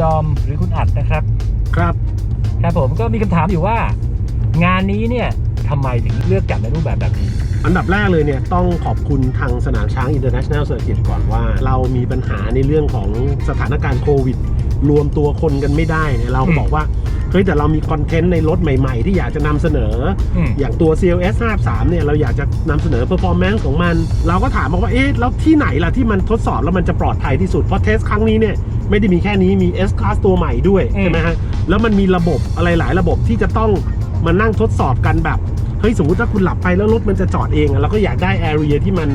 ดอมหรือคุณอัดนะครับ ครับ ครับผมก็มีคำถามอยู่ว่า งานนี้เนี่ยทำไมถึงเลือกจัดในรูปแบบแบบนี้อันดับแรกเลยเนี่ยต้องขอบคุณทางสนามช้าง International Circuit ก่อนว่า เรามีปัญหาในเรื่องของสถานการณ์โควิด รวมตัวคนกันไม่ได้เนี่ยเราก็อืมบอกว่าเฮ้ยแต่เรามีคอนเทนต์ในรถใหม่ๆ ที่อยากจะนำเสนออืมอย่างตัว CLS 53เนี่ยเราอยากจะนำเสนอ performance ของมัน เราก็ถามบอกว่าเอ๊ะแล้วที่ไหนล่ะที่มันทดสอบแล้วมันจะปลอดภัยที่สุด เพราะเทสครั้งนี้เนี่ยไม่ได้มีแค่นี้มี S Class ตัวใหม่ด้วยอืมใช่ไหมฮะแล้วมันมีระบบอะไรหลายระบบที่จะต้องมานั่งทดสอบกันแบบเฮ้ยสมมุติถ้าคุณหลับไปแล้วรถมันจะจอดเองอะเราก็อยากได้ area ที่มัน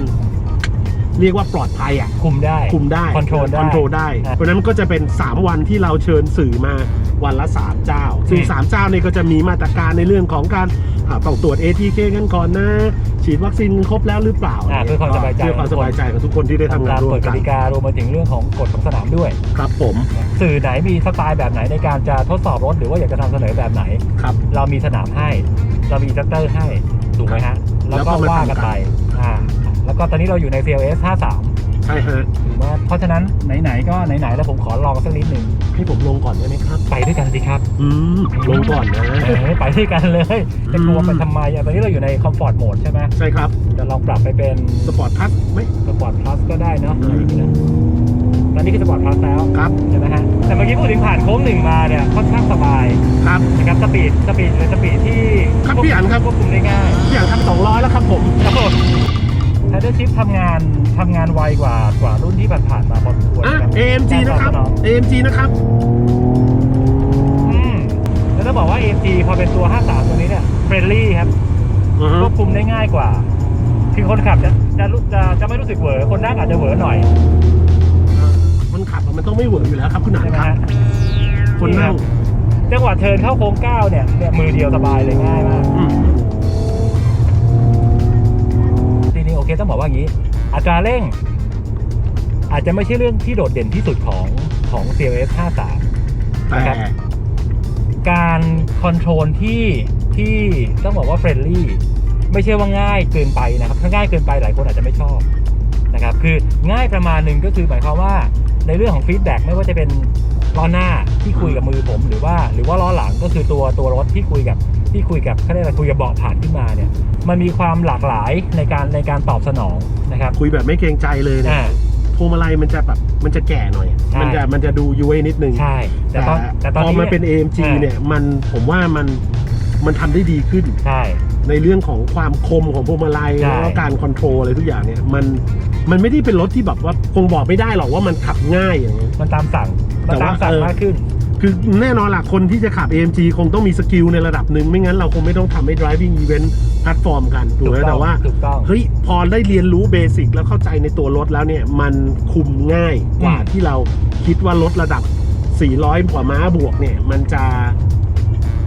เรียกว่าปลอดภัยอะ คุมได้คุมได้ Control ได้ คอนโทรลได้ครับเพราะฉะนั้นก็จะเป็น 3 วันที่เราเชิญสื่อมาวันละ 3 เจ้า ซึ่งอืม3เจ้าเนี่ยก็จะมีมาตรการในเรื่องของการอ่าต้องตรวจ ATK กันก่อนนะ ฉีดวัคซีนครบแล้วหรือเปล่าอ่าเพื่อความสบายใจ เพื่อความสบายใจของทุกคนที่ได้ทำงานตามร่วกมฎกกันติการวมไปถึงเรื่องของกฎของสนามด้วย ครับผมสื่อไหนมีสไตล์แบบไหนในการจะทดสอบรถหรือว่าอยากจะนำเสนอแบบไหน ครับ เรามีสนามให้ เรามีอินสตรัคเตอร์ให้ ถูกไหมฮะ แล้วแล้วก็ก็มาว่าทำกักันนไปอ่า แล้วก็ตอนนี้เราอยู่ใน CLS 53 ใช่ฮะถูกไหมเพราะฉะนั้นไหนๆก็ไหนๆแล้วผมขอลองสักนิดหนึ่งให้ผมลงก่อนได้ไหมครับ ไปด้วยกันสิครับ อืมลงก่อนนะเออไปด้วยกันเลยจะกลัวไปทำไมอะตอนนี้เราอยู่ในคอมฟอร์ตโหมดใช่ไหมใช่ครับจะลองปรับไปเป็นสปอร์ตพัทไหมสปอร์ตพลัสก็ได้เนาะอะไรอย่างนี้นะตอนนี้คือสปอร์ตพลัสแล้วครับใช่ไหมฮะแต่เมื่อกี้พูดถึงผ่านโค้งหนึ่งมาเนี่ยค่อนข้างสบายครับนะครับสปีดสปีดเป็นสปีดที่ครับพี่อันครับควบคุมได้ง่ายพี่อย่างทำ200แล้วครับผมครับผมไทเดอร์ ชิพทำงานทำงานไวกว่ากว่ารุ่นที่ผ่านๆมาพอสมควรอะนะครับ AMG นะครับกาตอบสง AMG นะครับอืมแล้วต้องบอกว่า AMG พอเป็นตัว 53 ตัวนี้เนี่ยเฟรนลี่ครับอือฮึควบคุมได้ง่ายกว่า คือคนขับจะจะรู้จะจะไม่รู้สึกเหวอคนนั่งอาจจะเหวอหน่อยมันขับอะมันต้องไม่เหวออยู่แล้วครับคุณหนานใช่ไหมครับ ฮะ คนนั่งจังหวะเทิร์นเข้าโค้งเก้าเนี่ยเนี่ยมือเดียวสบายเลยง่ายมาก อื เคต้องบอกว่าอย่างนี้ อัตราเร่ง อาจจะไม่ใช่เรื่องที่โดดเด่นที่สุดของของ CLS 53แต่นะครับการคอนโทรลที่ที่ต้องบอกว่าเฟรนลี่ไม่ใช่ว่าง่ายเกินไปนะครับถ้าง่ายเกินไปหลายคนอาจจะไม่ชอบนะครับคือง่ายประมาณหนึ่งก็คือหมายความว่าในเรื่องของฟีดแบ็กไม่ว่าจะเป็นล้อหน้าที่คุยกับมือผมหรือว่า หรือว่าล้อหลังก็คือตัวตัวรถที่คุยกับที่คุยกับเขาเรียกอะไรคุยกับเบาะผ่านขึ้นมาเนี่ย มันมีความหลากหลายในการในการตอบสนองนะครับคุยแบบไม่เกรงใจเลยเนี่ยอ่า พวงมาลัยมันจะแบบมันจะแก่หน่อย ใช่ มันจะมันจะดูย้วยนิดนึง ใช่ แต่แต่ตอนแต่ตอนพอนี้มันเป็น AMG อ่าเนี่ย มันผมว่ามันมันทำได้ดีขึ้น ใช่ ในเรื่องของความคมของพวงมาลัยใช่ แล้วก็การคอนโทรลอะไรทุกอย่างเนี่ยมันมันไม่ได้เป็นรถที่แบบว่าคงบอกไม่ได้หรอกว่ามันขับง่ายอย่างเงี้ย มันตามสั่งมันแต่ตาว่ามสั่งเออ มากขึ้น คือแน่นอนล่ะคนที่จะขับ AMG คงต้องมีสกิลในระดับหนึ่งไม่งั้นเราคงไม่ต้องทำให้ driving event platform กันถูกไหมถูกต้องแต่ว่าถูกต้อง เฮ้ยพอได้เรียนรู้เบสิกแล้วเข้าใจในตัวรถแล้วเนี่ย มันคุมง่ายกว่าอืม ที่เราคิดว่ารถระดับ 400 กว่าม้าบวกเนี่ย มันจะ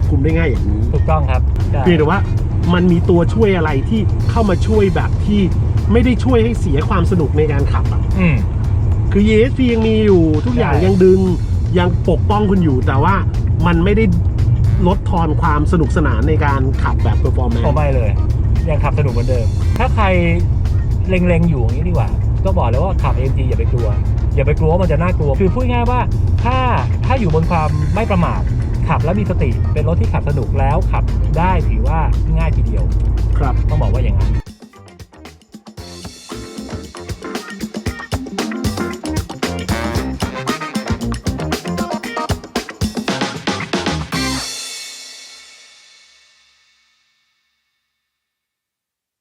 คุมได้ง่ายอย่างนี้ ถูกต้องครับใช่ เพียงแต่ว่ามันมีตัวช่วยอะไรที่เข้ามาช่วยแบบที่ไม่ได้ช่วยให้เสียความสนุกในการขับอะอืม คือ ESP ยังมีอยู่ทุกอย่างใช่ยังดึง ยังปกป้องคุณอยู่แต่ว่ามันไม่ได้ลดทอนความสนุกสนานในการขับแบบ performance โอ้ไม่เลย ยังขับสนุกเหมือนเดิม ถ้าใครเล็งๆอยู่อย่างนี้ดีกว่า ก็บอกเลยว่าขับ AMG อย่าไปกลัว อย่าไปกลัวว่ามันจะน่ากลัว คือพูดง่ายๆว่า ถ้าถ้าอยู่บนความไม่ประมาท ขับแล้วมีสติ เป็นรถที่ขับสนุกแล้วขับได้ถือว่าง่ายทีเดียว ครับ ต้องบอกว่าอย่างนั้น